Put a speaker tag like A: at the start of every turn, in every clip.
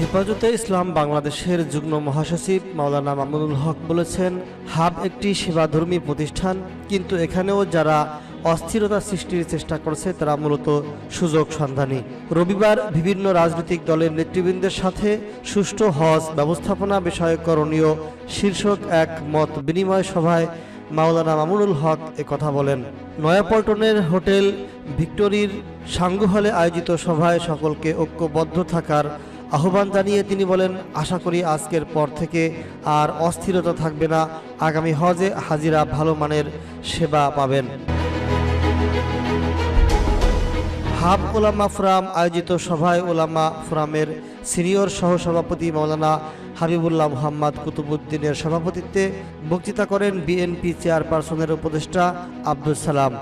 A: হেফাজতে ইসলাম বাংলাদেশের যুগ্ম মহাসচিব মাওলানা মামুনুল হক বলেছেন, হাব একটি সেবাধর্মী প্রতিষ্ঠান, কিন্তু এখানেও যারা অস্থিরতা সৃষ্টির চেষ্টা করছে, তারা মূলত সুযোগ সন্ধানী। রবিবার বিভিন্ন রাজনৈতিক দলের নেতৃবৃন্দের সাথে সুষ্ঠু হজ ব্যবস্থাপনা বিষয়ক করণীয় শীর্ষক এক মত বিনিময় সভায় মাওলানা মামুনুল হক কথা বলেন। নয়াপল্টনের হোটেল ভিক্টোরির সাঙ্গু হলে আয়োজিত সভায় সকলকে ঐক্যবদ্ধ থাকার আহ্বান জানিয়ে তিনি বলেন, আশা করি আজকের পর থেকে আর অস্থিরতা থাকবে না। আগামী হজে হাজিরা ভালো মানের সেবা পাবেন। হাব ওলামা ফোরাম আয়োজিত সভায় ওলামা ফোরামের সিনিয়র সহসভাপতি মৌলানা হাবিবুল্লাহ মোহাম্মদ কুতুবুদ্দিনের সভাপতিত্বে বক্তৃতা করেন বিএনপি চেয়ারপারসনের উপদেষ্টা আব্দুল সালাম।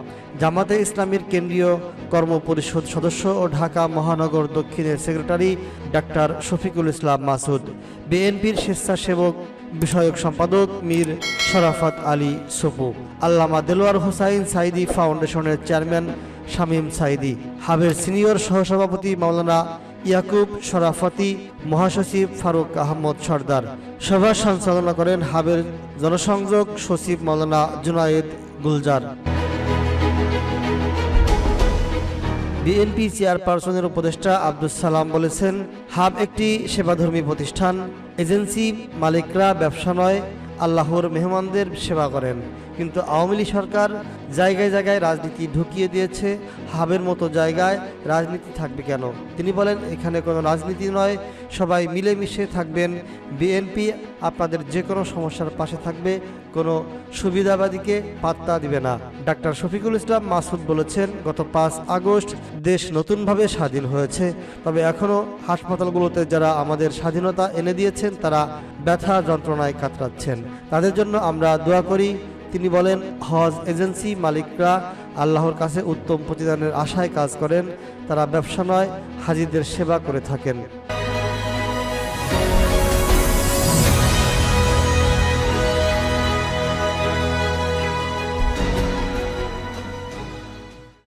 A: জামাতে ইসলামীর কেন্দ্রীয় কর্মপরিষদ সদস্য ও ঢাকা মহানগর দক্ষিণের সেক্রেটারি ডাক্তার শফিকুল ইসলাম মাসুদ। বিএনপির স্বেচ্ছাসেবক বিষয়ক সম্পাদক মীর শরাফত আলী সপু আল্লামা দেলোয়ার হোসাইন সাইদি ফাউন্ডেশনের চেয়ারম্যান শামীম সাইদি, হাবের সিনিয়র সহসভাপতি মাওলানা ইয়াকুব সরাফতি মহাসচিব ফারুক আহমদ সর্দার। সভা সঞ্চালনা করেন হাবের জনসংযোগ সচিব মাওলানা জুনায়েদ গুলজার। বিএনপি চেয়ারপারসনের উপদেষ্টা আব্দুল সালাম বলেছেন, হাব একটি সেবাধর্মী প্রতিষ্ঠান, এজেন্সি মালিকরা ব্যবসা নয় আল্লাহর মেহমানদের সেবা করেন। কিন্তু আওয়ামী লীগ সরকার জায়গায় জায়গায় রাজনীতি ঢুকিয়ে দিয়েছে। হাবের মতো জায়গায় রাজনীতি থাকবে কেন? তিনি বলেন, এখানে কোনো রাজনীতি নয়। সবাই মিলেমিশে থাকবেন। বিএনপি আপনাদের যে কোনো সমস্যার পাশে থাকবে। কোনো সুবিধাবাদীকে পাত্তা দিবে না। ডাক্তার শফিকুল ইসলাম মাসুদ বলেছেন, গত পাঁচ আগস্ট দেশ নতুনভাবে স্বাধীন হয়েছে। তবে এখনও হাসপাতালগুলোতে যারা আমাদের স্বাধীনতা এনে দিয়েছেন, তারা ব্যথা যন্ত্রণায় কাতরাচ্ছেন। তাদের জন্য আমরা দোয়া করি। তিনি বলেন, হজ এজেন্সি মালিকরা আল্লাহর কাছে উত্তম প্রতিদানের আশায় কাজ করেন। তারা ব্যবসা নয়, হাজিদের সেবা করে থাকেন।